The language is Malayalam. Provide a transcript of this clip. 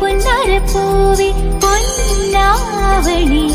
പൊന്നാരപ്പൂവി പൊന്നാവണി.